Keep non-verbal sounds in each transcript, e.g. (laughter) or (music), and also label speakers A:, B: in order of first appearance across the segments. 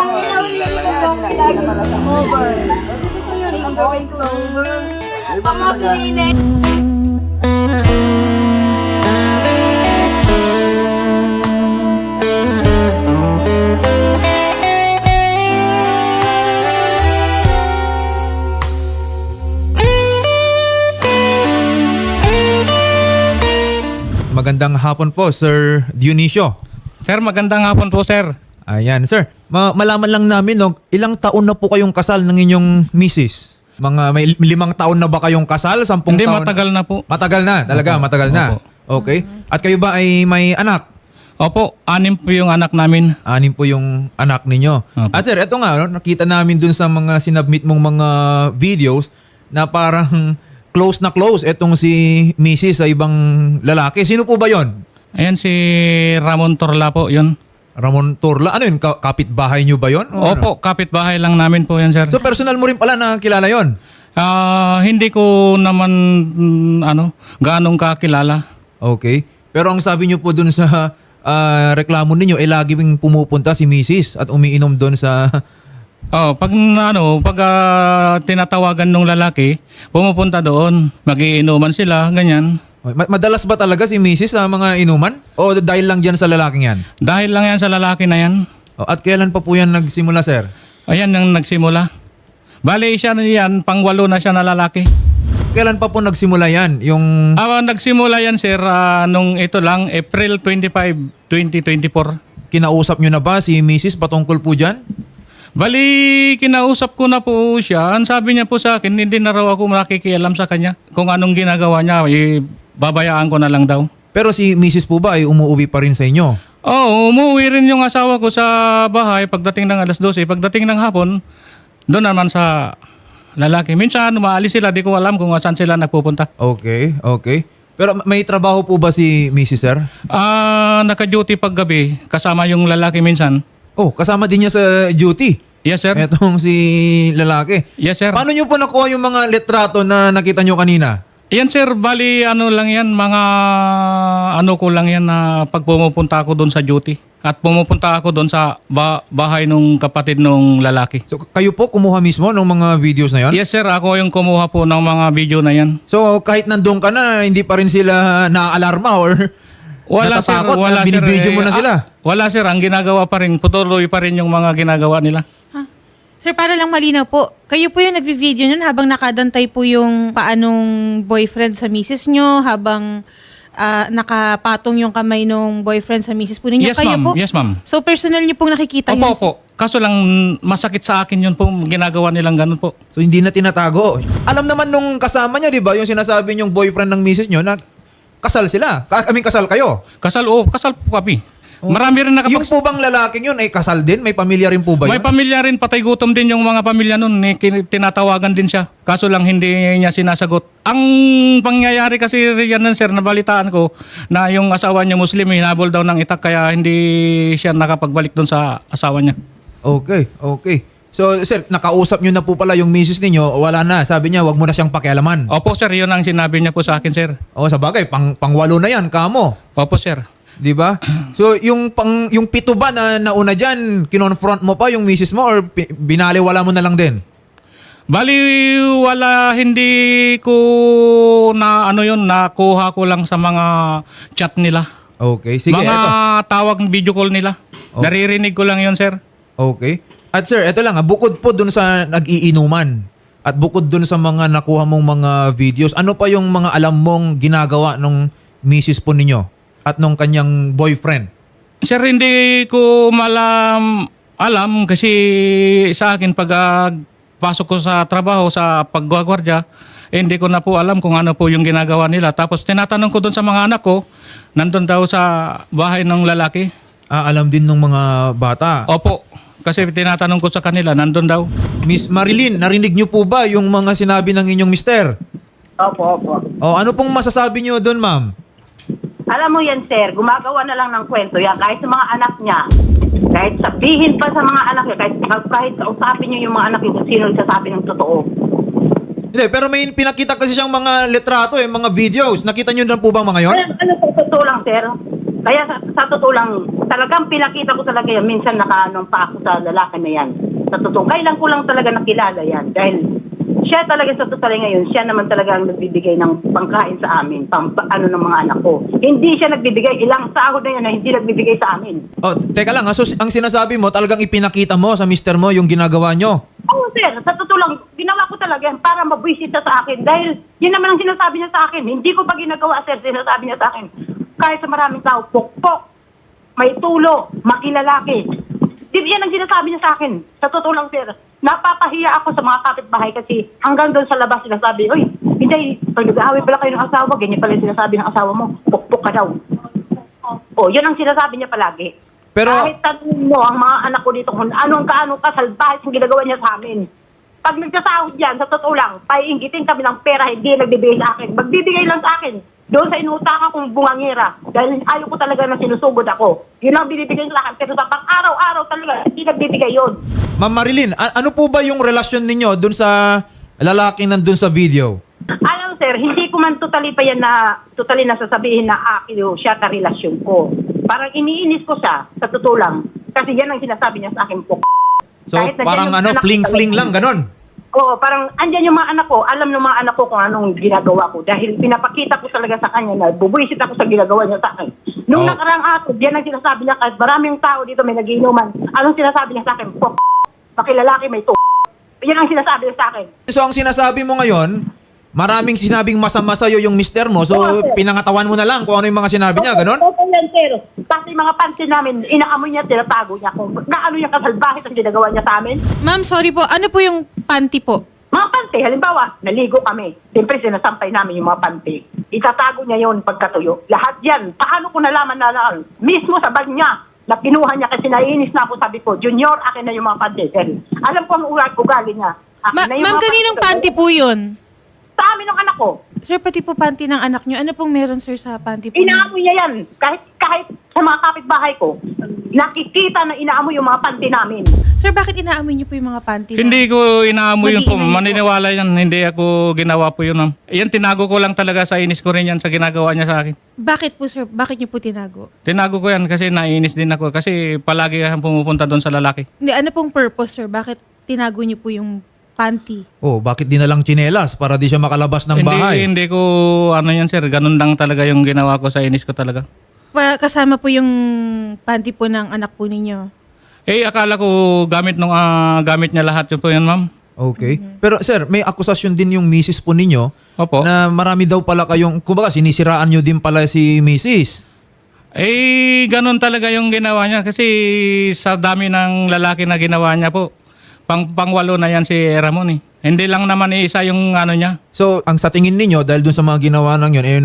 A: Panginaw niyo yung lagi over. Finger and clover. Ang sinine.
B: Magandang hapon po, Sir Dionisio.
C: Sir, magandang hapon po, sir.
B: Ayan, sir. Ma- malaman lang namin, no, ilang taon na po kayong kasal ng inyong misis? Mga may limang taon na ba kayong kasal? Sampung
C: Hindi,
B: taon?
C: matagal na po.
B: Matagal na, talaga,
C: Opo.
B: matagal na.
C: Opo.
B: Okay. At kayo ba ay may anak?
C: Opo, anim po yung anak namin.
B: Anim po yung anak ninyo.
C: Opo.
B: At sir, eto nga, no, nakita namin dun sa mga sinubmit mong mga videos na parang (laughs) close na close etong si Mrs. sa ibang lalaki. Sino po ba yon?
C: Ayan si Ramon Torla po, yun.
B: Ramon Torla. Ano yun? Ka- kapitbahay nyo ba yon? O ano?
C: Opo, kapitbahay lang namin po yan, sir.
B: So personal mo rin pala na kilala yon.
C: Ah, hindi ko naman, mm, ano, ganong kakilala.
B: Okay. Pero ang sabi nyo po dun sa ah, reklamo ninyo, eh lagi bing pumupunta si Mrs. at umiinom dun sa... (laughs)
C: Oh, pag ano, pag ah, tinatawagan ng lalaki, pumupunta doon, magiinuman sila, ganyan.
B: Ma- Madalas ba talaga si Mrs. sa mga inuman? O dahil lang dyan sa lalaking yan?
C: Dahil lang yan sa lalaki na yan.
B: O, at kailan pa po yan nagsimula, sir?
C: Ayan yung nagsimula. Bale, siya na yan, pangwalo na siya na lalaki.
B: Kailan pa po nagsimula yan? Yung...
C: Ah, nagsimula yan sir ah, nung ito lang April 25, 2024.
B: Kinausap nyo na ba si Mrs. patungkol po dyan?
C: Bali, kinausap ko na po siya. Ang sabi niya po sa akin, hindi na raw ako nakikialam sa kanya. Kung anong ginagawa niya, eh, babayaan ko na lang daw.
B: Pero si Mrs. po ba ay umuwi pa rin sa inyo?
C: Oo, umuwi rin yung asawa ko sa bahay pagdating ng alas 12. Pagdating ng hapon, doon naman sa lalaki. Minsan, umaalis sila, di ko alam kung saan sila nagpupunta.
B: Okay, okay. Pero may trabaho po ba si Mrs. sir?
C: Ah, naka-duty paggabi, kasama yung lalaki minsan.
B: Oh, kasama din niya sa duty.
C: Yes, sir.
B: Etong si lalaki.
C: Yes, sir.
B: Paano nyo po nakuha yung mga litrato na nakita nyo kanina?
C: Yan sir, bali ano lang yan, mga ano ko lang yan na pag pumupunta ako doon sa duty. At pumupunta ako doon sa ba- bahay nung kapatid nung lalaki.
B: So kayo po kumuha mismo ng mga videos na yon?
C: Yes sir, ako yung kumuha po ng mga video na yan.
B: So kahit nandun ka na, hindi pa rin sila naaalarma or (laughs)
C: Wala sir,
B: natatakot
C: wala
B: na binibideo
C: sir.
B: mo na
C: eh,
B: sila?
C: ah, wala sir, ang ginagawa pa rin, putuloy pa rin yung mga ginagawa nila.
D: Sir, para lang malinaw po, kayo po yung nagvi-video nun habang nakadantay po yung paanong boyfriend sa misis nyo, habang ah, nakapatong yung kamay nung boyfriend sa misis po ninyo.
C: Yes,
D: kayo
C: ma'am.
D: po?
C: Yes, ma'am.
D: So, personal nyo pong nakikita
C: Opo,
D: yun?
C: opo. Kaso lang masakit sa akin yun po, ginagawa nilang ganun po.
B: So hindi na tinatago. Alam naman nung kasama niya, di ba? Yung sinasabi niyong boyfriend ng misis niyo na kasal sila. Ka- I mean, kasal kayo.
C: Kasal, oh, kasal po kami. Marami rin nakapag...
B: Yung po bang lalaking yun ay kasal din? May pamilya rin po ba yun?
C: May pamilya rin, patay gutom din yung mga pamilya nun. Eh, kin- tinatawagan din siya. Kaso lang hindi niya sinasagot. Ang pangyayari kasi riyan nun, sir, nabalitaan ko na yung asawa niya Muslim, hinabol daw ng itak kaya hindi siya nakapagbalik doon sa asawa niya.
B: Okay, okay. So, sir, nakausap niyo na po pala yung misis ninyo. Wala na. Sabi niya, wag mo na siyang pakialaman.
C: Opo, sir, yun ang sinabi niya po sa akin, sir.
B: O, sa bagay, pang, pangwalo na yan, kamo.
C: Opo, sir.
B: Di ba? So, yung pang yung pito ba na nauna diyan, kinonfront mo pa yung misis mo or binaliwala mo na lang din?
C: Bali, wala, hindi ko na ano yun, nakuha ko lang sa mga chat nila.
B: Okay, sige,
C: mga
B: eto.
C: tawag video call nila.
B: Oh.
C: Naririnig ko lang yun, sir.
B: Okay. At sir, eto lang, ah, bukod po dun sa nag-iinuman at bukod dun sa mga nakuha mong mga videos, ano pa yung mga alam mong ginagawa nung misis po ninyo at nung kanyang boyfriend?
C: Sir, hindi ko malam alam kasi sa akin pag ah, pasok ko sa trabaho sa paggwagwardya, eh, hindi ko na po alam kung ano po yung ginagawa nila. Tapos tinatanong ko doon sa mga anak ko, nandun daw sa bahay ng lalaki.
B: Ah, alam din ng mga bata.
C: Opo, kasi tinatanong ko sa kanila, nandun daw.
B: Miss Marilyn, narinig niyo po ba yung mga sinabi ng inyong mister?
E: Opo, opo.
B: O, ano pong masasabi niyo doon, ma'am?
E: Alam mo yan, sir, gumagawa na lang ng kwento yan kahit sa mga anak niya. Kahit sabihin pa sa mga anak niya, kahit, kahit kausapin niyo yung mga anak niyo kung sino nagsasabi ng totoo.
B: Hindi, pero may pinakita kasi siyang mga litrato eh, mga videos. Nakita niyo na po bang mga yon?
E: Ano, ano sa totoo lang, sir? Kaya sa, sa totoo lang, Talagang pinakita ko talaga yan. Minsan nakaanong pa ako sa lalaki na yan. Sa totoo. Kailan ko lang talaga nakilala yan. Dahil siya talaga sa totoo ngayon, siya naman talaga ang nagbibigay ng pangkain sa amin, pang ano ng mga anak ko. Hindi siya nagbibigay, ilang sahod na yan na hindi nagbibigay sa amin.
B: Oh, teka lang, ha? So, ang sinasabi mo, talagang ipinakita mo sa mister mo yung ginagawa nyo.
E: Oo, sir. Sa totoo lang, ginawa ko talaga yan para mabwisit siya sa akin. Dahil yun naman ang sinasabi niya sa akin. Hindi ko pa ginagawa, sir. Sinasabi niya sa akin. Kahit sa maraming tao, pokpok, may tulo, makilalaki. Di yan ang sinasabi niya sa akin. Sa totoo lang, sir. Napapahiya ako sa mga kapitbahay kasi hanggang doon sa labas sinasabi, Uy, hindi, pag nag-aaway pala kayo ng asawa, ganyan pala yung sinasabi ng asawa mo, pokpok ka daw. O, yun ang sinasabi niya palagi.
B: Pero-
E: Kahit tanong mo ang mga anak ko dito kung anong kaano kasalbahis ang ginagawa niya sa amin. Pag nagsasahod yan, sa totoo lang, paiingitin kami ng pera, hindi nagbibigay sa akin. Magbibigay lang sa akin. Doon sa inuutakan kong bungangera. Dahil ayaw ko talaga na sinusugod ako. Yun ang binibigay sa akin. Pero sa pang-araw-araw talaga, hindi nagbibigay yun.
B: Ma'am Marilyn, a- ano po ba yung relasyon ninyo dun sa lalaki nandun sa video?
E: Alam sir, hindi ko man totally pa yan na, totally na sasabihin na akin o siya ka relasyon ko. Parang iniinis ko siya, sa totoo lang. Kasi yan ang sinasabi niya sa akin po.
B: So,
E: Kahit na
B: parang
E: yung
B: ano,
E: anak ko
B: fling-fling
E: talaga.
B: lang, ganon.
E: Oo, parang andyan yung mga anak ko. Alam ng mga anak ko kung anong ginagawa ko. Dahil pinapakita ko talaga sa kanya na bubuisit ako sa ginagawa niya sa akin. Nung
B: Oh.
E: nakarang araw, yan ang sinasabi niya kahit maraming tao dito may nagiinuman. Anong sinasabi niya sa akin? Po, makilalaki may to. Yan ang sinasabi niya sa akin.
B: So, ang sinasabi mo ngayon, maraming sinabing masama sa'yo yung mister mo, so
E: Oo, sir.
B: pinangatawan mo na lang kung ano yung mga sinabi niya, ganon?
E: Oo, yan, sir. Pati mga panty namin, inaamoy niya, tinatago niya kung gaano yung kasalbahit ang ginagawa niya sa amin.
D: Ma'am, sorry po. Ano po yung panty po?
E: Mga panty, halimbawa, naligo kami. Siyempre, sinasampay namin yung mga panty. Itatago niya yon pagkatuyo. Lahat yan. Paano ko nalaman na lang? Mismo sa bag niya, na kinuha niya kasi naiinis na ako, sabi ko, Junior, akin na yung mga panty. Sir. Alam ko ang ugat ugali niya. Akin
D: Ma-
E: na yung
D: ma'am,
E: mga
D: kaninong panty po yun?
E: Sa amin ng anak ko.
D: Sir, pati po panty ng anak nyo. Ano pong meron, sir, sa panty po?
E: Inaamoy niya yan. Kahit, kahit sa mga kapitbahay ko, nakikita na inaamoy yung mga panty namin.
D: Sir, bakit inaamoy niyo po yung mga panty? na-
C: Hindi ko inaamoy yun po.
D: Mag-iingay po.
C: Maniniwala yan. Hindi ako ginawa po yun, ma'am. Yan, tinago ko lang talaga sa inis ko rin yan sa ginagawa niya sa akin.
D: Bakit po, sir? Bakit niyo po tinago?
C: Tinago ko yan kasi naiinis din ako. Kasi palagi yan pumupunta doon sa lalaki.
D: Hindi, ano pong purpose, sir? Bakit tinago niyo po yung panty?
B: Oh, bakit di na lang tsinelas para di siya makalabas ng
C: hindi,
B: bahay?
C: hindi ko, ano yan sir, ganun lang talaga yung ginawa ko sa inis ko talaga.
D: Pa- kasama po yung panty po ng anak po ninyo.
C: Eh, akala ko gamit nung ah, gamit niya lahat yun po yan, ma'am.
B: Okay. Pero sir, may akusasyon din yung misis po ninyo
C: Opo.
B: na marami daw pala kayong, kumbaga sinisiraan nyo din pala si misis.
C: Eh, ganun talaga yung ginawa niya kasi sa dami ng lalaki na ginawa niya po, pang pangwalo na yan si Ramon eh. Hindi lang naman isa yung ano niya.
B: So, ang sa tingin ninyo, dahil dun sa mga ginawa ng yun, eh,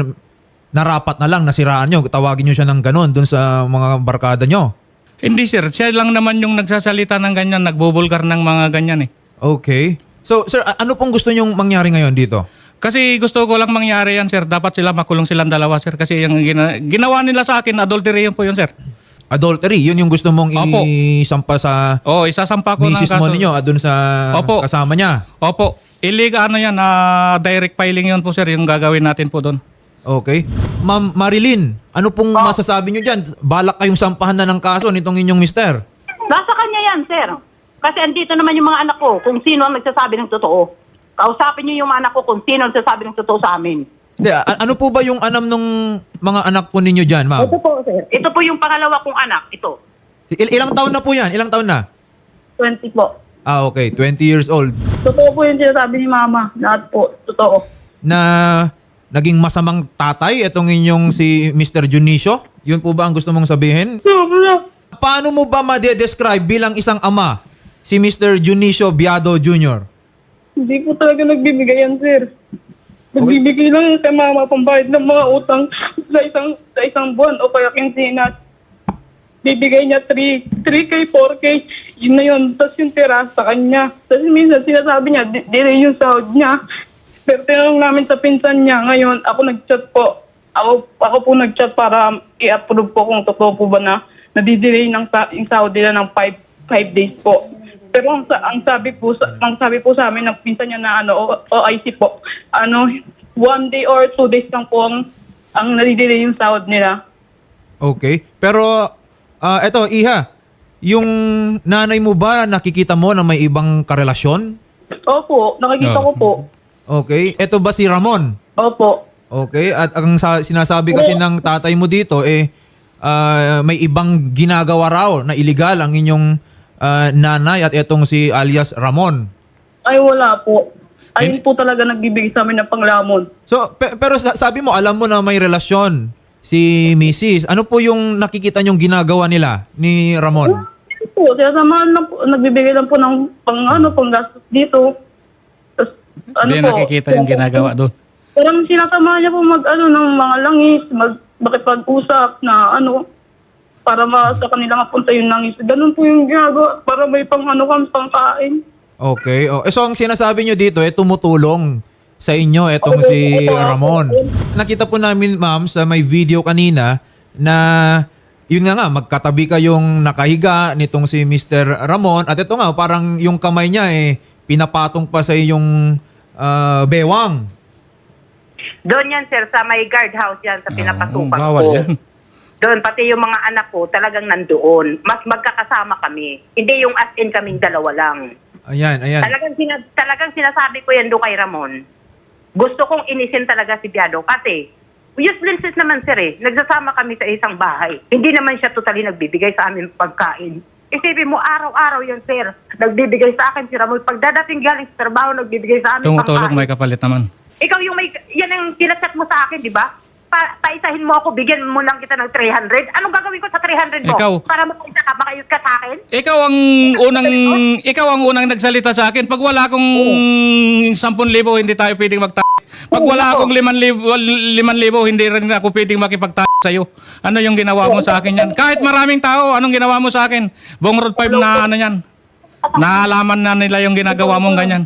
B: narapat na lang, nasiraan nyo, tawagin nyo siya ng ganon dun sa mga barkada nyo.
C: Hindi sir, siya lang naman yung nagsasalita ng ganyan, nagbubulgar ng mga ganyan eh.
B: Okay. So, sir, a- ano pong gusto nyong mangyari ngayon dito?
C: Kasi gusto ko lang mangyari yan sir, dapat sila makulong silang dalawa sir kasi yung gina- ginawa nila sa akin, adultery yun po yun sir.
B: Adultery, yun yung gusto mong
C: Opo.
B: isampa sa
C: Oo, isasampa ko ng
B: misis
C: kaso.
B: mo ninyo, ah, dun sa
C: Opo.
B: kasama niya.
C: Opo, illegal ano yan, ah, direct filing yun po sir, yung gagawin natin po doon.
B: Okay. Ma'am Marilyn, ano pong masasabi nyo dyan? Balak kayong sampahan na ng kaso nitong inyong mister.
E: Nasa kanya yan, sir. Kasi andito naman yung mga anak ko kung sino ang nagsasabi ng totoo. Kausapin niyo yung mga anak ko kung sino ang nagsasabi ng totoo sa amin.
B: A- ano po ba yung anam nung mga anak po ninyo dyan, ma'am?
E: Ito po, sir. Ito po yung pangalawa kong anak. Ito.
B: Il- ilang taon na po yan? Ilang taon na?
E: 20 po.
B: Ah, okay. 20 years old.
E: Totoo po yung sinasabi ni mama. Lahat po. Totoo.
B: Na naging masamang tatay itong inyong si Mr. Junicio? Yun po ba ang gusto mong sabihin? Paano mo ba ma-describe bilang isang ama si Mr. Junicio Biado Jr.?
F: Hindi po talaga nagbibigay yan, sir. Nagbibigay lang kay mama pambayad ng mga utang sa isang sa isang buwan o kaya kinsinas. Bibigay niya 3, 3K, 4K, yun na yun. Tapos yung tira sa kanya. Tapos minsan sinasabi niya, di, di rin yung sahod niya. Pero tinanong namin sa pinsan niya, ngayon ako nag-chat po. Ako, ako po nag-chat para i-approve po kung totoo po ba na nadidelay ng sa, yung sahod nila ng 5 5 days po. Pero ang, ang sabi po sa, ang sabi po sa amin ng pinsan niya na ano O- OIC po, ano one day or two days lang po ang ang nadidelay yung sahod nila.
B: Okay. Pero Ah, eto, Iha. Yung nanay mo ba nakikita mo na may ibang karelasyon?
F: Opo, nakikita ko po.
B: Okay. Eto ba si Ramon?
F: Opo.
B: Okay. At ang sa- sinasabi kasi ng tatay mo dito eh ah, may ibang ginagawa raw na illegal ang inyong ah, nanay at etong si alias Ramon.
F: Ay, wala po. Ayun po talaga nagbibigay sa amin ng panglamon.
B: So, pe- pero sa- sabi mo, alam mo na may relasyon si Mrs. Ano po yung nakikita niyong ginagawa nila ni Ramon?
F: Ayun po, sinasamahan lang po, nagbibigay lang po ng pang ano, pang gastos dito. Ano
C: Hindi
F: po,
C: nakikita yung ginagawa doon.
F: Parang sinasamahan niya po mag ano ng mga langis, mag makipag-usap na ano para ma sa kanila mapunta yung langis. Ganun po yung ginagawa para may pang ano kami pangkain.
B: Okay. Oh. Eh, so, ang sinasabi niyo dito, eh, tumutulong sa inyo etong si Ramon. Nakita po namin, ma'am, sa may video kanina na yun nga nga, magkatabi kayong nakahiga nitong si Mr. Ramon. At ito nga, parang yung kamay niya eh, pinapatong pa sa iyong ah, bewang.
E: Doon yan, sir, sa may guardhouse yan, sa pinapasukan
C: Oo, bawal
E: ko.
C: yan.
E: Doon, pati yung mga anak ko, talagang nandoon. Mas magkakasama kami. Hindi yung as in kaming dalawa lang.
B: Ayan, ayan.
E: Talagang, sina- talagang sinasabi ko yan doon kay Ramon. Gusto kong inisin talaga si Biado kasi useless naman sir eh. Nagsasama kami sa isang bahay. Hindi naman siya totally nagbibigay sa amin pagkain. Isipin mo, araw-araw yan sir. Nagbibigay sa akin si Ramon. Pagdadating galing sa trabaho, nagbibigay sa amin
C: Tumutulog
E: pangkain.
C: may kapalit naman.
E: Ikaw yung may, yan ang tinachat mo sa akin, di ba? Pa, paisahin mo ako, bigyan mo lang kita ng 300. Anong gagawin ko sa 300 mo?
C: Ikaw.
E: Para mapaisa ka, baka ka sa akin?
C: Ikaw ang unang ikaw ang unang nagsalita sa akin. Pag wala akong 10,000 hindi tayo pwedeng magta Pag wala akong 5,000 5,000 hindi rin ako pwedeng makipagta sa iyo. Ano yung ginawa mo sa akin yan? Kahit maraming tao, anong ginawa mo sa akin? Bong Road 5 na ano yan. Naalaman na nila yung ginagawa mong ganyan.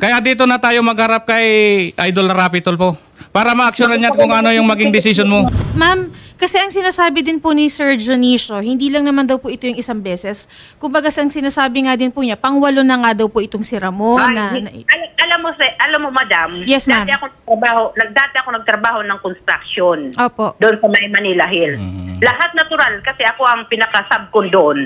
C: Kaya dito na tayo magharap kay Idol Rapitol po. Para ma-actionan niya kung ano yung maging decision mo.
D: Ma'am, kasi ang sinasabi din po ni Sir Dionisio, hindi lang naman daw po ito yung isang beses. Kumbaga, ang sinasabi nga din po niya, pangwalo na nga daw po itong si Ramon.
E: Ay,
D: Na,
E: hi-
D: na,
E: al- alam mo, se- alam mo, madam,
D: Yes, ma'am.
E: dati ako nagtrabaho, nagdati ako nagtrabaho ng construction.
D: Opo.
E: Doon sa may Manila Hill. Lahat natural kasi ako ang pinaka-subcon doon.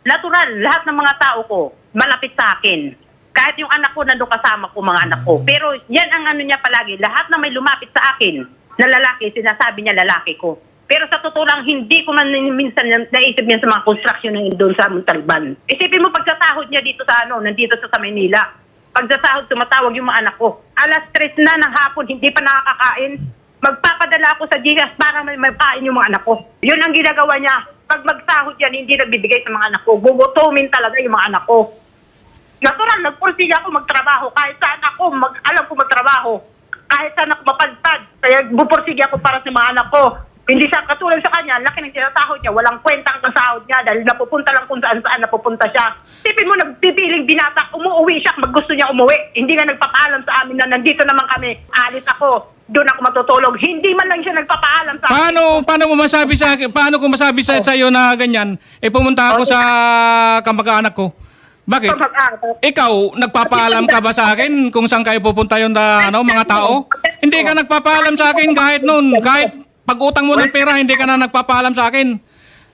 E: Natural, lahat ng mga tao ko, malapit sa akin. Kahit yung anak ko nandun kasama ko, mga anak ko. Pero yan ang ano niya palagi, lahat na may lumapit sa akin na lalaki, sinasabi niya lalaki ko. Pero sa totoo lang, hindi ko man minsan na- naisip yan sa mga construction na doon sa Montalban. Isipin mo pagkasahod niya dito sa ano, nandito sa, sa Maynila. Pagkasahod, tumatawag yung mga anak ko. Alas tres na ng hapon, hindi pa nakakakain. Magpapadala ako sa Gcash para may mapain yung mga anak ko. Yun ang ginagawa niya. Pag magsahod yan, hindi nagbibigay sa mga anak ko. Gugutumin talaga yung mga anak ko. Natural, nagpursiga ako magtrabaho. Kahit saan ako, mag, alam ko magtrabaho. Kahit saan ako mapadpad. Kaya bupursige ako para sa mga anak ko. Hindi sa katulad sa kanya, laki ng sinasahod niya, walang kwenta ang sahod niya dahil napupunta lang kung saan saan napupunta siya. Tipin mo, nagpipiling binata, umuwi siya, maggusto niya umuwi. Hindi nga nagpapaalam sa amin na nandito naman kami. Alis ako, doon ako matutulog. Hindi man lang siya nagpapaalam sa amin.
C: Paano paano mo masabi sa akin, paano ko masabi sa sa iyo na ganyan? Eh pumunta ako sa kamag-anak ko. Bakit? Ikaw, nagpapaalam ka ba sa akin kung saan kayo pupunta yung da, ano, mga tao? Hindi ka nagpapaalam sa akin kahit noon. Kahit pag-utang mo ng pera, hindi ka na nagpapaalam sa akin.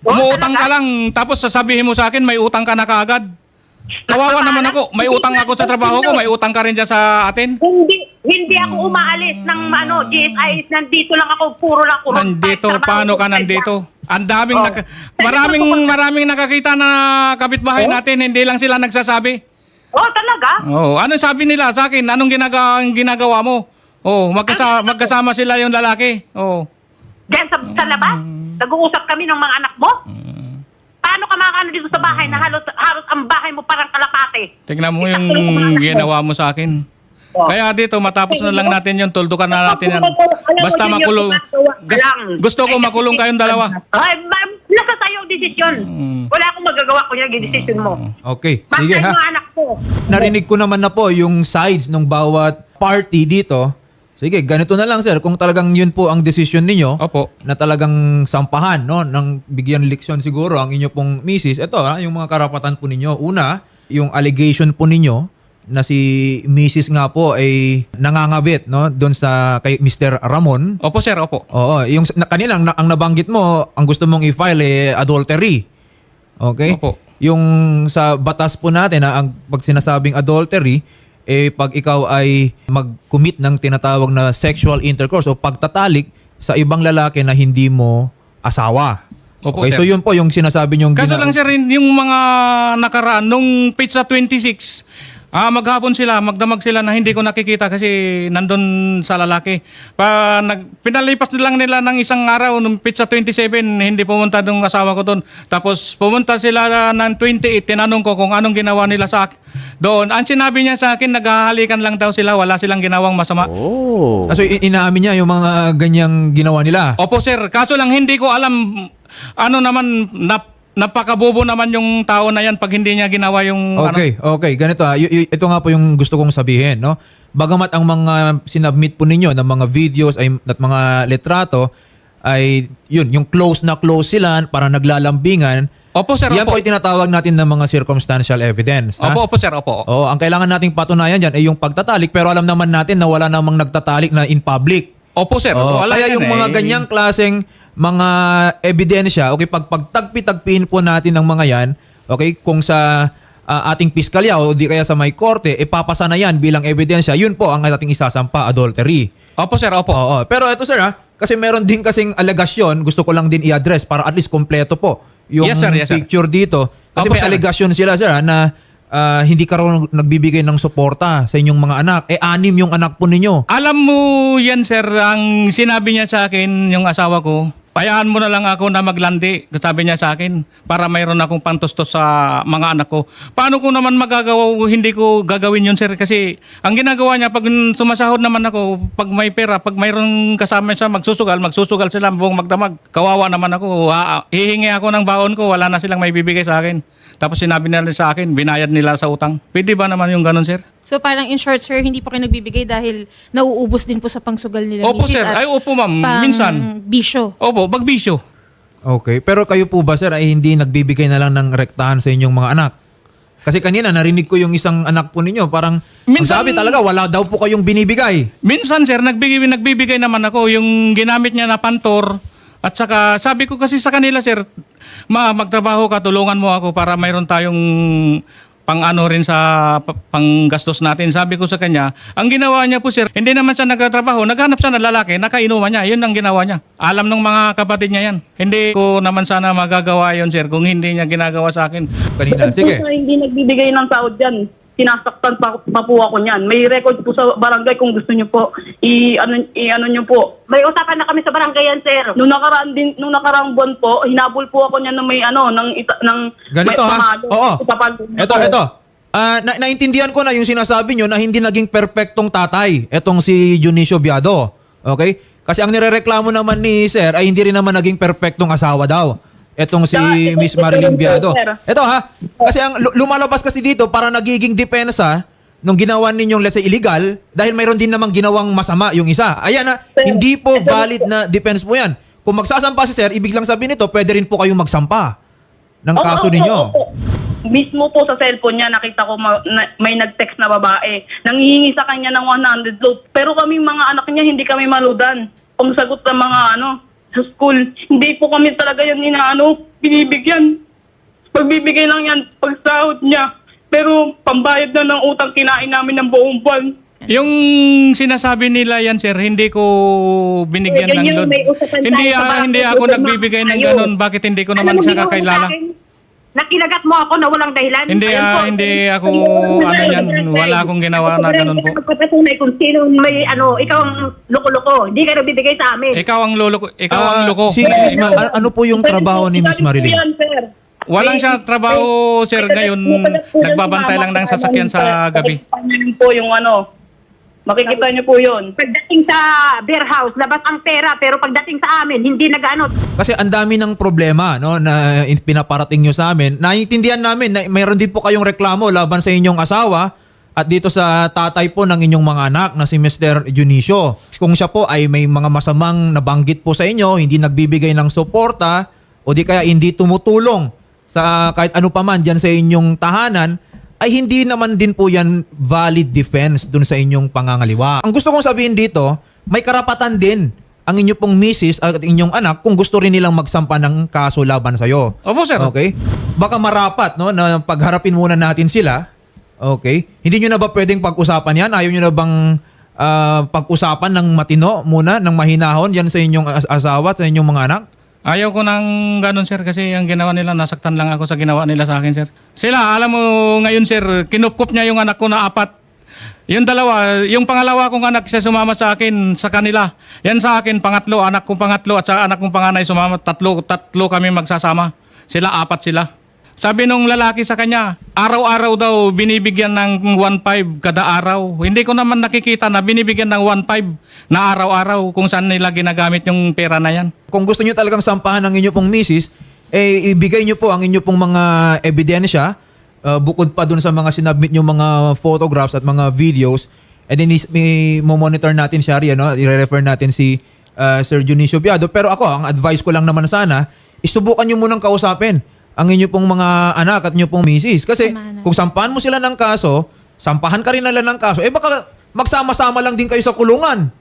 C: Umuutang ka lang, tapos sasabihin mo sa akin, may utang ka na kaagad. Kawawa naman ako. May utang ako sa trabaho ko, may utang ka rin dyan sa atin.
E: Hindi, hindi ako umaalis ng ano, GSI. Nandito lang ako, puro lang ako.
C: Nandito, paano ka nandito? Ang daming,
E: Oh.
C: naka- maraming, maraming nakakita na kapitbahay natin, hindi lang sila nagsasabi.
E: Oh, talaga?
C: Oh, anong sabi nila sa akin? Anong ginagawa, ginagawa mo? Oh, magkasama, magkasama sila yung lalaki. Oh.
E: Diyan sa, sa labas? Nag-uusap kami ng mga anak mo? Paano ka makakano dito sa bahay na halos, halos ang bahay mo parang kalapate?
C: Tignan mo yung ginawa mo sa akin. Kaya dito, matapos na lang natin yung tuldukan na natin yan. Basta makulong. Gus- Gusto ko makulong kayong dalawa.
E: Ay, ma- nasa sa'yo ang desisyon. Wala akong magagawa kung yung desisyon mo.
B: Okay.
E: Basta
B: Sige
E: yung
B: ha.
E: anak ko.
B: Narinig ko naman na po yung sides ng bawat party dito. Sige, ganito na lang sir. Kung talagang yun po ang desisyon ninyo,
C: Opo.
B: na talagang sampahan, no, ng bigyan leksyon siguro ang inyo pong misis. Ito, ha, yung mga karapatan po ninyo. Una, yung allegation po ninyo na si misis nga po ay nangangabit, no, doon sa kay Mr. Ramon.
C: Opo, sir, opo.
B: Oo, yung na, kanina ang, ang nabanggit mo, ang gusto mong i-file eh, adultery. Okay?
C: Opo.
B: Yung sa batas po natin na ang pag sinasabing adultery, eh pag ikaw ay mag-commit ng tinatawag na sexual intercourse o pagtatalik sa ibang lalaki na hindi mo asawa.
C: Opo,
B: okay,
C: sir.
B: so yun po yung sinasabi niyong
C: Kaso lang sir, yung mga nakaraan, nung pizza 26, ah maghapon sila, magdamag sila na hindi ko nakikita kasi nandun sa lalaki. Pa, nag, pinalipas lang nila ng isang araw, nung pizza 27, hindi pumunta nung asawa ko doon. Tapos pumunta sila ng 28, tinanong ko kung anong ginawa nila sa akin. Doon, ang sinabi niya sa akin, naghahalikan lang daw sila, wala silang ginawang masama.
B: Ah, so i- inaamin niya yung mga ganyang ginawa nila.
C: Opo sir, kaso lang hindi ko alam ano naman nap, napakabobo naman yung tao na yan pag hindi niya ginawa yung ano.
B: Okay, okay. Ganito ha. Y- y- ito nga po yung gusto kong sabihin, no? Bagamat ang mga sinubmit po ninyo ng mga videos ay at mga litrato ay yun, yung close na close sila, para naglalambingan.
C: Opo sir,
B: Yan
C: opo.
B: po ay tinatawag natin ng mga circumstantial evidence. ha?
C: Opo, opo sir, opo.
B: Oo, ang kailangan nating patunayan diyan ay yung pagtatalik pero alam naman natin na wala namang nagtatalik na in public.
C: Opo sir,
B: Oo.
C: Alam
B: kaya
C: yan
B: yung
C: eh.
B: mga ganyang klaseng mga ebidensya, okay, pag pagtagpi-tagpiin po natin ng mga yan, okay, kung sa ah, ating piskalya o di kaya sa may korte, ipapasa na yan bilang ebidensya, yun po ang ating isasampa, adultery.
C: Opo sir, opo.
B: Oo. Pero ito sir ha, kasi meron din kasing alegasyon, gusto ko lang din i-address para at least kompleto po yung
C: Yes, sir, yes, sir.
B: picture dito. Kasi
C: Opo,
B: may
C: sir.
B: alegasyon sila sir ha, na ah, hindi ka raw nagbibigay ng suporta sa inyong mga anak. Eh anim yung anak po ninyo.
C: Alam mo yan sir, ang sinabi niya sa akin, yung asawa ko, Payaan mo na lang ako na maglandi, sabi niya sa akin, para mayroon akong pantustos sa mga anak ko. Paano ko naman magagawa, hindi ko gagawin yun sir, kasi ang ginagawa niya, pag sumasahod naman ako, pag may pera, pag mayroon kasama siya magsusugal, magsusugal sila buong magdamag. Kawawa naman ako, ha- hihingi ako ng baon ko, wala na silang may bibigay sa akin. Tapos sinabi nila sa akin, binayad nila sa utang. Pwede ba naman yung ganun sir?
D: So parang in short, sir, hindi po kayo nagbibigay dahil nauubos din po sa pangsugal nila.
C: Opo,
D: misis
C: sir.
D: at
C: Ay, opo, ma'am.
D: pang
C: Minsan.
D: bisyo.
C: Opo, bagbisyo.
B: Okay. Pero kayo po ba sir ay hindi nagbibigay na lang ng rektahan sa inyong mga anak? Kasi kanina narinig ko yung isang anak po ninyo, parang ang
C: Minsan-
B: sabi talaga wala daw po kayong binibigay.
C: Minsan sir, nagbibigay, nagbibigay naman ako yung ginamit niya na pantor. At saka sabi ko kasi sa kanila sir, ma magtrabaho ka, tulungan mo ako para mayroon tayong pang ano rin sa pa- panggastos natin. Sabi ko sa kanya, ang ginawa niya po sir, hindi naman siya nagtatrabaho, naghanap siya ng lalaki, nakainuman niya, yun ang ginawa niya. Alam ng mga kapatid niya yan. Hindi ko naman sana magagawa yun sir kung hindi niya ginagawa sa akin.
B: Kanina. Sige.
F: Hindi nagbibigay ng sahod dyan. Sinasaktan pa, pa po ako niyan. May record po sa barangay kung gusto niyo po. I, ano, i, ano niyo po.
E: May usapan na kami sa barangay yan, sir.
F: Nung nakaraan din, nung nakaraang buwan po, hinabol po ako niyan ng may ano, ng, ita, ng
B: Ganito
F: may
B: ha.
F: pamalo.
B: Oo.
F: Niya
B: Ito,
F: po.
B: ito. Ah, na- naintindihan ko na yung sinasabi nyo na hindi naging perpektong tatay etong si Junicio Biado. Okay? Kasi ang nirereklamo naman ni Sir ay hindi rin naman naging perpektong asawa daw. Etong si
F: Saka,
B: Miss Marilyn Biado. Ito ha. Kasi ang lu- lumalabas kasi dito para nagiging depensa nung ginawa ninyong let's say illegal dahil mayroon din namang ginawang masama yung isa. Ayan na, hindi po valid na defense po yan. Kung magsasampa si Sir, ibig lang sabihin nito, pwede rin po kayong magsampa ng kaso ninyo.
F: Mismo po sa cellphone niya, nakita ko ma- na- may nag-text na babae. Nanghihingi sa kanya ng 100 load. Pero kami mga anak niya, hindi kami maludan. Kung sagot ng mga ano, sa school, hindi po kami talaga yan inaano, binibigyan. Pagbibigay lang yan, pagsahod niya. Pero pambayad na ng utang kinain namin ng buong buwan.
C: Yung sinasabi nila yan sir, hindi ko binigyan ng
E: usapan
C: Hindi, ah, hindi ako nagbibigay ng ganun. Bakit hindi ko naman siya kakilala?
E: Akin, Nakinagat mo ako na walang dahilan.
C: Hindi,
E: Ayun
C: ah,
E: po.
C: hindi ako, ano yan, wala akong ginawa na ganun po.
E: Magpapatunay kung sino may ano, ikaw ang loko-loko. Hindi ka nagbibigay sa amin.
C: Ikaw ang lolo ko, ikaw ang
B: Ah,
C: loko.
B: Sige, Miss Ma- a- ano po yung trabaho ni Miss Marilyn?
C: Walang siya trabaho sir ngayon, nagbabantay lang ng sasakyan sa gabi.
F: Rin po yung ano. Makikita niyo po yun.
E: Pagdating sa beer house, labas ang pera. Pero pagdating sa amin, hindi nag-ano.
B: Kasi ang dami ng problema no na in- pinaparating nyo sa amin. Naiintindihan namin na mayroon din po kayong reklamo laban sa inyong asawa at dito sa tatay po ng inyong mga anak na si Mr. Junicio. Kung siya po ay may mga masamang nabanggit po sa inyo, hindi nagbibigay ng suporta o di kaya hindi tumutulong sa kahit ano pa man dyan sa inyong tahanan, ay hindi naman din po yan valid defense dun sa inyong pangangaliwa. Ang gusto kong sabihin dito, may karapatan din ang inyo pong misis at inyong anak kung gusto rin nilang magsampa ng kaso laban sa'yo.
C: Opo, sir.
B: Okay? Baka marapat no na pagharapin muna natin sila. Okay? Hindi nyo na ba pwedeng pag-usapan yan? Ayaw nyo na bang ah, pag-usapan ng matino muna, ng mahinahon yan sa inyong as- asawa at sa inyong mga anak?
C: Ayaw ko nang ganun, sir, kasi ang ginawa nila, nasaktan lang ako sa ginawa nila sa akin, sir. Sila, alam mo, ngayon, sir, kinupkup niya yung anak ko na apat. Yung dalawa, yung pangalawa kong anak siya sumama sa akin, sa kanila. Yan sa akin, pangatlo, anak kong pangatlo at sa anak kong panganay sumama, tatlo, tatlo kami magsasama. Sila, apat sila. Sabi nung lalaki sa kanya, araw-araw daw binibigyan ng 1.5 kada araw. Hindi ko naman nakikita na binibigyan ng 1.5 na araw-araw kung saan nila ginagamit yung pera na yan.
B: Kung gusto nyo talagang sampahan ng inyo pong misis, eh ibigay nyo po ang inyo pong mga ebidensya uh, bukod pa dun sa mga sinubmit nyo mga photographs at mga videos. And then is- may monitor natin siya riyan, no? i-refer natin si uh, Sir Dionisio Biado. Pero ako, ang advice ko lang naman sana, isubukan nyo munang kausapin ang inyo pong mga anak at inyo pong misis. Kasi
D: Samahan natin.
B: kung sampahan mo sila ng kaso, sampahan ka rin nila ng kaso, eh baka magsama-sama lang din kayo sa kulungan.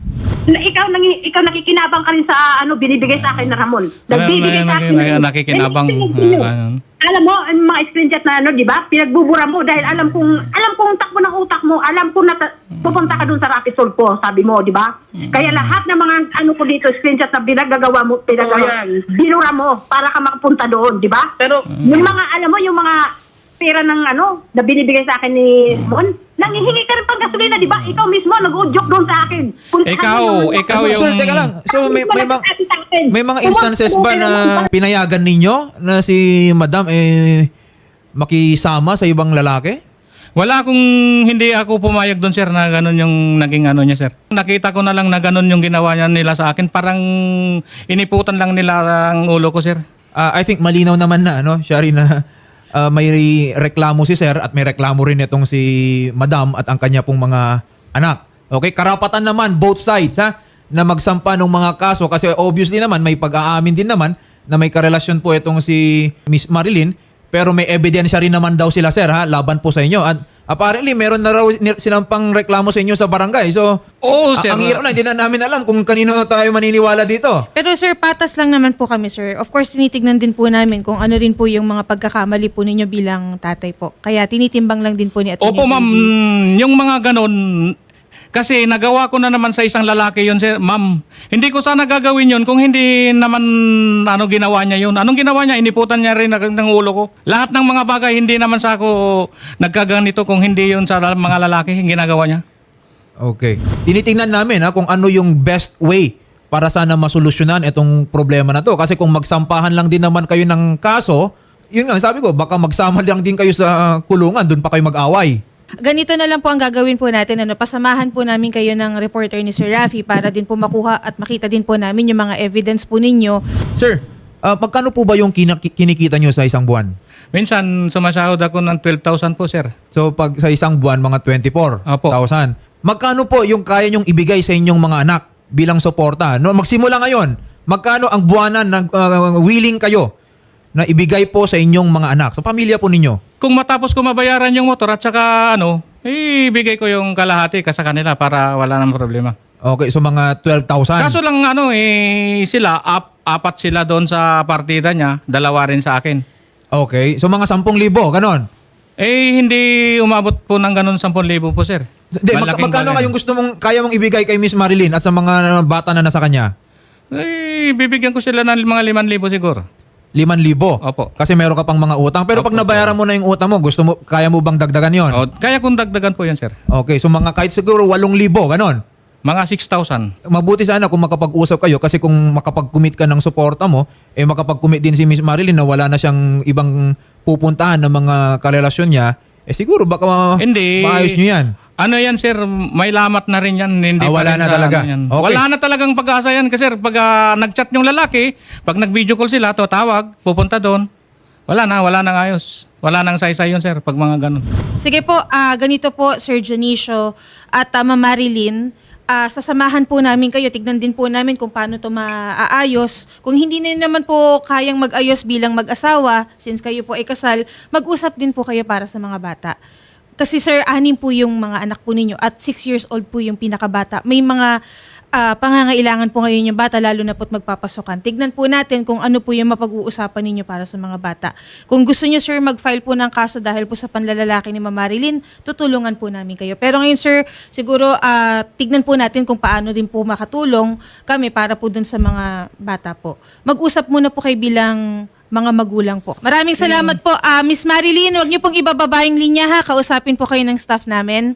E: Na ikaw nang ikaw nakikinabang ka rin sa ano binibigay sa akin na Ramon. Nagbibigay sa akin.
C: Naki- nakikinabang. Ah,
E: alam mo, ang mga screenshot na ano, di ba? Pinagbubura mo dahil alam kong alam kong takbo ng utak mo, alam ko na ta- pupunta ka dun sa Rapid Sulpo, sabi mo, di ba? Kaya lahat ng mga ano ko dito, screenshot na pinagagawa mo, pinagawa, binura mo para ka makapunta doon, di ba?
F: Pero,
E: Yung mga, alam mo, yung mga pera ng ano, na binibigay sa akin ni Mon, nangihingi ka rin pang gasolina, di ba? Ikaw mismo, nag-udyok doon sa akin. Puntahan
C: Ikaw,
E: mo yung-
C: ikaw
B: So,
C: yung...
B: sir, teka lang. So, may, may, mga, may mga
E: "Huwag
B: instances ba na pinayagan ninyo na si madam eh makisama sa ibang lalaki?
C: Wala akong hindi ako pumayag doon sir na ganun yung naging ano niya sir. Nakita ko na lang na ganun yung ginawa niya nila sa akin. Parang iniputan lang nila ang ulo ko sir.
B: Ah, I think malinaw naman na, no? Shari na ah, may reklamo si sir at may reklamo rin itong si madam at ang kanya pong mga anak. Okay, karapatan naman both sides ha na magsampa ng mga kaso kasi obviously naman may pag-aamin din naman na may karelasyon po itong si Miss Marilyn pero may ebidensya rin naman daw sila sir ha laban po sa inyo at apparently meron na raw silang pang reklamo sa inyo sa barangay so
C: Oo,
B: a-
C: sir.
B: ang hirap na hindi na namin alam kung kanino tayo maniniwala dito
D: Pero sir, patas lang naman po kami sir. Of course, tinitignan din po namin kung ano rin po yung mga pagkakamali po ninyo bilang tatay po. Kaya tinitimbang lang din po ni Atty.
C: Opo ma'am, yung mga ganun, kasi nagawa ko na naman sa isang lalaki yun, sir. Ma'am, hindi ko sana gagawin yun kung hindi naman ano ginawa niya yun. Anong ginawa niya? Iniputan niya rin ng, ulo ko. Lahat ng mga bagay, hindi naman sa ako nagkaganito kung hindi yun sa mga lalaki yung ginagawa niya.
B: Okay. Tinitingnan namin ha kung ano yung best way para sana masolusyonan itong problema na to. Kasi kung magsampahan lang din naman kayo ng kaso, yun nga sabi ko, baka magsama lang din kayo sa kulungan, doon pa kayo mag-away.
D: Ganito na lang po ang gagawin po natin. Ano, pasamahan po namin kayo ng reporter ni Sir Rafi para din po makuha at makita din po namin yung mga evidence po ninyo.
B: Sir, ah, magkano po ba yung kina- kinikita nyo sa isang buwan?
C: Minsan, sumasahod ako ng 12,000 po, sir.
B: So pag sa isang buwan, mga 24,000.
C: Apo.
B: Magkano po yung kaya nyong ibigay sa inyong mga anak bilang suporta? No, magsimula ngayon, magkano ang buwanan na ah, willing kayo na ibigay po sa inyong mga anak, sa pamilya po ninyo?
C: Kung matapos ko mabayaran yung motor at saka ano, eh, ibigay ko yung kalahati ka sa kanila para wala nang problema.
B: Okay, so mga 12,000.
C: Kaso lang ano eh sila ap, apat sila doon sa partida niya, dalawa rin sa akin.
B: Okay, so mga 10,000, ganon.
C: Eh hindi umabot po ng ganun 10,000 po sir.
B: Hindi, mag-
C: Malaking
B: magkano
C: bagay.
B: nga yung gusto mong, kaya mong ibigay kay Miss Marilyn at sa mga bata na nasa kanya?
C: Eh bibigyan ko sila ng mga 5,000 siguro.
B: 5,000.
C: Opo.
B: Kasi meron ka pang mga utang. Pero pag
C: Opo,
B: nabayaran mo na yung utang mo, gusto mo, kaya mo bang dagdagan yon?
C: O, kaya kung dagdagan po yan sir.
B: Okay, so mga kahit siguro 8,000, ganon.
C: Mga 6,000.
B: Mabuti sana kung makapag-usap kayo kasi kung makapag-commit ka ng suporta mo, eh makapag-commit din si Miss Marilyn na wala na siyang ibang pupuntahan ng mga karelasyon niya, eh siguro baka ma-
C: Hindi.
B: maayos nyo yan.
C: Ano yan sir, may lamat na rin yan. Hindi
B: Ah,
C: pa
B: wala
C: rin
B: na
C: sa
B: talaga.
C: ano yan.
B: Okay.
C: Wala na talagang pag-asa yan kasi sir, pag ah, nag-chat yung lalaki, pag nag-video call sila, to tawag, pupunta doon. Wala na, wala nang ayos. Wala nang saysay yun sir, pag mga ganun.
D: Sige po, ah, ganito po, Sir Dionisio at uh, Ma'am Marilyn. Ah, sasamahan po namin kayo. Tignan din po namin kung paano to maaayos. Kung hindi na naman po kayang mag-ayos bilang mag-asawa, since kayo po ay kasal, mag-usap din po kayo para sa mga bata. Kasi sir, anim po yung mga anak po ninyo at six years old po yung pinakabata. May mga ah, pangangailangan po ngayon yung bata, lalo na po't magpapasokan. Tignan po natin kung ano po yung mapag-uusapan ninyo para sa mga bata. Kung gusto nyo, sir, mag-file po ng kaso dahil po sa panlalalaki ni Ma'am Marilyn, tutulungan po namin kayo. Pero ngayon, sir, siguro ah, tignan po natin kung paano din po makatulong kami para po dun sa mga bata po. Mag-usap muna po kayo bilang mga magulang po. Maraming salamat po. Ah, Miss Marilyn, wag niyo pong ibababa yung linya ha. Kausapin po kayo ng staff namin.